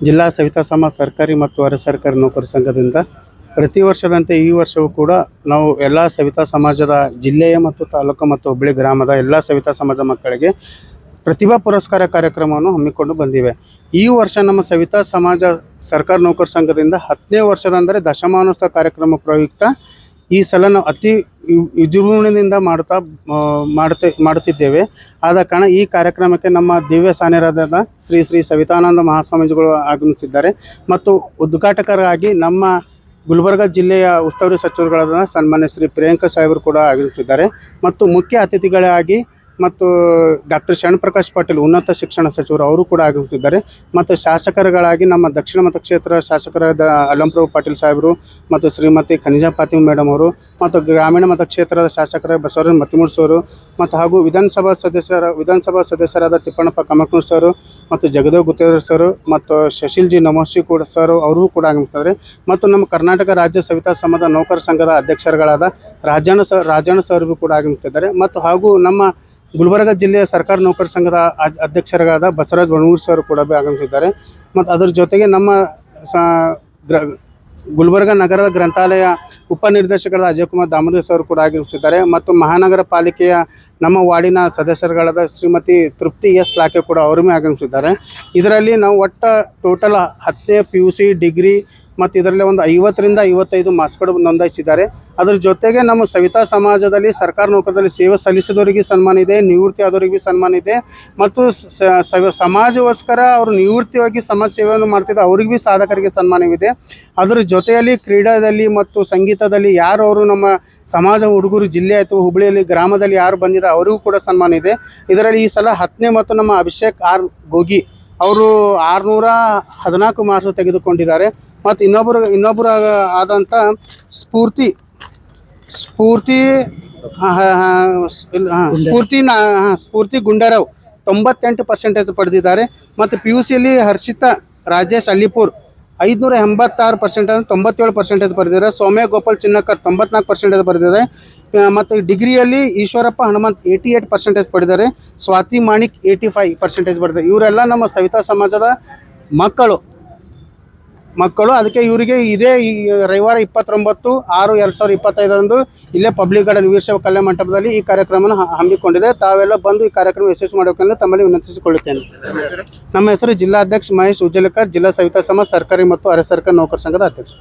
ಜಿಲ್ಲಾ ಸವಿತಾ ಸಮಾಜ ಸರ್ಕಾರಿ ಮತ್ತು ಅರೆ ಸರ್ಕಾರಿ ನೌಕರ ಸಂಘದಿಂದ ಪ್ರತಿ ವರ್ಷದಂತೆ ಈ ವರ್ಷವೂ ಕೂಡ ನಾವು ಎಲ್ಲ ಸವಿತಾ ಸಮಾಜದ ಜಿಲ್ಲೆಯ ಮತ್ತು ತಾಲೂಕು ಮತ್ತು ಹುಬ್ಬಳ್ಳಿ ಗ್ರಾಮದ ಎಲ್ಲ ಸವಿತಾ ಸಮಾಜ ಮಕ್ಕಳಿಗೆ ಪ್ರತಿಭಾ ಪುರಸ್ಕಾರ ಕಾರ್ಯಕ್ರಮವನ್ನು ಹಮ್ಮಿಕೊಂಡು ಬಂದಿವೆ. ಈ ವರ್ಷ ನಮ್ಮ ಸವಿತಾ ಸಮಾಜ ಸರ್ಕಾರಿ ನೌಕರ ಸಂಘದಿಂದ ಹತ್ತನೇ ವರ್ಷದಂದರೆ ದಶಮಾನೋತ್ಸವ ಕಾರ್ಯಕ್ರಮ ಪ್ರಯುಕ್ತ ಈ ಸಲ ನಾವು ಅತಿ ವಿಜೃಂಭಣೆಯಿಂದ ಮಾಡ್ತಾ ಮಾಡ್ತಾ ಮಾಡುತ್ತಿದ್ದೇವೆ. ಆದ ಕಾರಣ ಈ ಕಾರ್ಯಕ್ರಮಕ್ಕೆ ನಮ್ಮ ದಿವ್ಯ ಸಾನ್ಯರಾದ ಶ್ರೀ ಶ್ರೀ ಸವಿತಾನಂದ ಮಹಾಸ್ವಾಮೀಜಿಗಳು ಆಗಮಿಸಿದ್ದಾರೆ. ಮತ್ತು ಉದ್ಘಾಟಕರಾಗಿ ನಮ್ಮ ಗುಲ್ಬರ್ಗ ಜಿಲ್ಲೆಯ ಉಸ್ತುವಾರಿ ಸಚಿವರುಗಳಾದ ಸನ್ಮಾನ್ಯ ಶ್ರೀ ಪ್ರಿಯಾಂಕ ಸಾಹೇಬರು ಕೂಡ ಆಗಮಿಸಿದ್ದಾರೆ. ಮತ್ತು ಮುಖ್ಯ ಅತಿಥಿಗಳಾಗಿ ಮತ್ತು ಡಾಕ್ಟರ್ ಶರಣಪ್ರಕಾಶ್ ಪಾಟೀಲ್ ಉನ್ನತ ಶಿಕ್ಷಣ ಸಚಿವರು ಅವರು ಕೂಡ ಆಗಮಿಸಿದ್ದಾರೆ ಮತ್ತು ಶಾಸಕರುಗಳಾಗಿ ನಮ್ಮ ದಕ್ಷಿಣ ಮತಕ್ಷೇತ್ರ ಶಾಸಕರಾದ ಅಲ್ಲಂಪ್ರಭು ಪಾಟೀಲ್ ಸಾಹೇಬರು ಮತ್ತು ಶ್ರೀಮತಿ ಖನಿಜ ಪಾತಿಮ್ ಮೇಡಮ್ ಅವರು ಮತ್ತು ಗ್ರಾಮೀಣ ಮತಕ್ಷೇತ್ರದ ಶಾಸಕರ ಬಸವರಾಜ ಮತ್ತಿಮೂರ್ ಸರು ಮತ್ತು ಹಾಗೂ ವಿಧಾನಸಭಾ ಸದಸ್ಯರ, ವಿಧಾನಸಭಾ ಸದಸ್ಯರಾದ ತಿಪ್ಪಣ್ಣಪ್ಪ ಕಮಕ್ನೂರ್ ಸರು ಮತ್ತು ಜಗದೇವ್ ಗುತ್ತೇದರ್ ಸರು ಮತ್ತು ಶಶಿಲ್ ಜಿ ನಮೋಶಿ ಕೂಡ ಸರ್ ಅವರು ಕೂಡ ಆಗಮಿಸ್ತಾರೆ ಮತ್ತು ನಮ್ಮ ಕರ್ನಾಟಕ ರಾಜ್ಯ ಸವಿತಾ ಸಮದ ನೌಕರ ಸಂಘದ ಅಧ್ಯಕ್ಷರುಗಳಾದ ರಾಜಣ್ಣ ಸರ್ ರಾಜಣ್ಣ ಸರ್ ಕೂಡ ಆಗಮಿಸ್ತಿದ್ದಾರೆ ಮತ್ತು ಹಾಗೂ ನಮ್ಮ ಗುಲ್ಬರ್ಗ ಜಿಲ್ಲೆಯ ಸರ್ಕಾರಿ ನೌಕರ ಸಂಘದ ಅಧ್ಯಕ್ಷರಾದ ಬಸವರಾಜ್ ಬಣೂರ್ ಸರ್ ಕೂಡ ಆಗಮಿಸಿದ್ದಾರೆ ಮತ್ತು ಅದರ ಜೊತೆಗೆ ನಮ್ಮ ಸ ಗುಲ್ಬರ್ಗ ನಗರದ ಗ್ರಂಥಾಲಯ ಉಪನಿರ್ದೇಶಕರಾದ ಅಜಯ್ ಕುಮಾರ್ ದಾಮೋದರ್ ಸರ್ ಕೂಡ ಆಗಮಿಸಿದ್ದಾರೆ ಮತ್ತು ಮಹಾನಗರ ಪಾಲಿಕೆಯ ನಮ್ಮ ವಾರ್ಡಿನ ಸದಸ್ಯರುಗಳಾದ ಶ್ರೀಮತಿ ತೃಪ್ತಿ ಎಸ್ ಲಾಕೆ ಕೂಡ ಅವರೂ ಆಗಮಿಸಿದ್ದಾರೆ ಇದರಲ್ಲಿ ನಾವು ಒಟ್ಟು ಟೋಟಲ್ ಹತ್ತನೇ ಪಿ ಯು ಸಿ ಡಿಗ್ರಿ ಮತ್ತು ಇದರಲ್ಲಿ ಒಂದು ಐವತ್ತರಿಂದ ಐವತ್ತೈದು ಮಾಸ್ಕ್ಗಳು ನೋಂದಾಯಿಸಿದ್ದಾರೆ. ಅದರ ಜೊತೆಗೆ ನಮ್ಮ ಸವಿತಾ ಸಮಾಜದಲ್ಲಿ ಸರ್ಕಾರ ನೌಕರದಲ್ಲಿ ಸೇವೆ ಸಲ್ಲಿಸಿದವರಿಗೆ ಸನ್ಮಾನ ಇದೆ, ನಿವೃತ್ತಿ ಆದವರಿಗೆ ಸನ್ಮಾನ ಇದೆ. ಮತ್ತು ಸಮಾಜಗೋಸ್ಕರ ಅವರು ನಿವೃತ್ತಿಯಾಗಿ ಸಮಾಜ ಸೇವೆಯನ್ನು ಮಾಡ್ತಿದ್ದ ಅವ್ರಿಗೆ ಭೀ ಸಾಧಕರಿಗೆ ಸನ್ಮಾನವಿದೆ. ಅದರ ಜೊತೆಯಲ್ಲಿ ಕ್ರೀಡಾದಲ್ಲಿ ಮತ್ತು ಸಂಗೀತದಲ್ಲಿ ಯಾರು ಅವರು ನಮ್ಮ ಸಮಾಜ ಹುಡುಗರು ಜಿಲ್ಲೆ ಆಯಿತು ಹುಬ್ಬಳ್ಳಿಯಲ್ಲಿ ಗ್ರಾಮದಲ್ಲಿ ಯಾರು ಬಂದಿದ್ದಾರೆ ಅವರಿಗೂ ಕೂಡ ಸನ್ಮಾನ ಇದೆ. ಇದರಲ್ಲಿ ಈ ಸಲ ಹತ್ತನೇ ಮತ್ತು ನಮ್ಮ ಅಭಿಷೇಕ್ ಆರ್ ಗೋಗಿ ಅವರು ಆರುನೂರ ಹದಿನಾಲ್ಕು ಮಾರ್ಕ್ಸ್ ತೆಗೆದುಕೊಂಡಿದ್ದಾರೆ. ಮತ್ತು ಇನ್ನೊಬ್ಬರು ಇನ್ನೊಬ್ಬರ ಆದಂಥ ಸ್ಫೂರ್ತಿ ಸ್ಫೂರ್ತಿ ಸ್ಫೂರ್ತಿ ನಾ ಸ್ಫೂರ್ತಿ ಗುಂಡರಾವ್. ತೊಂಬತ್ತೆಂಟು ಪರ್ಸೆಂಟೇಜ್ ಪಡೆದಿದ್ದಾರೆ. ಮತ್ತು ಪಿ ಯು ಸಿಯಲ್ಲಿ ಹರ್ಷಿತಾ ರಾಜೇಶ್ ಅಲ್ಲಿಪುರ್ ಐದುನೂರ ಎಂಬತ್ತಾರು ಪರ್ಸೆಂಟೇಜ್ ತೊಂಬತ್ತೇಳು ಪರ್ಸೆಂಟೇಜ್ ಬರೆದಿದ್ದಾರೆ ಸೌಮ್ಯ ಗೋಪಾಲ್ ಚಿನ್ನಕರ್ ತೊಂಬತ್ನಾಲ್ಕು ಪರ್ಸೆಂಟೇಜ್ ಪಡೆದಿದ್ದಾರೆ ಆ, ಮತ್ತು ಡಿಗ್ರಿಯಲ್ಲಿ Eshwarappa Hanumanth eighty eight percentage ಪಡೆದಿದ್ದಾರೆ Swathi Manik eighty five percentage ಪಡೆದಿದ್ದಾರೆ ಇವರೆಲ್ಲ ನಮ್ಮ ಸವಿತಾ ಸಮಾಜದ ಮಕ್ಕಳು. ಮಕ್ಕಳು, ಅದಕ್ಕೆ ಇವರಿಗೆ ಇದೇ ಈ ರವಿವಾರ ಇಪ್ಪತ್ತೊಂಬತ್ತು, ಆರು ಎರಡು ಸಾವಿರದ ಇಪ್ಪತ್ತೈದರಂದು ಇಲ್ಲೇ ಪಬ್ಲಿಕ್ ಗಾರ್ಡನ್ ವೀರಶೈವ ಕಲ್ಯಾಣ ಮಂಟಪದಲ್ಲಿ ಈ ಕಾರ್ಯಕ್ರಮವನ್ನು ಹಮ್ಮಿಕೊಂಡಿದೆ. ತಾವೆಲ್ಲ ಬಂದು ಈ ಕಾರ್ಯಕ್ರಮ ಯಶಸ್ವಿ ಮಾಡಬೇಕೆಂದು ತಮ್ಮಲ್ಲಿ ವಿನಂತಿಸಿಕೊಳ್ಳುತ್ತೇನೆ. ನಮ್ಮ ಹೆಸರು ಜಿಲ್ಲಾಧ್ಯಕ್ಷ ಮಹೇಶ್ ಉಜ್ಜಲಕರ್, ಜಿಲ್ಲಾ ಸವಿತಾ ಸಮಾಜ ಸರ್ಕಾರಿ ಮತ್ತು ಅರೆ ಸರ್ಕಾರಿ ನೌಕರ ಸಂಘದ ಅಧ್ಯಕ್ಷ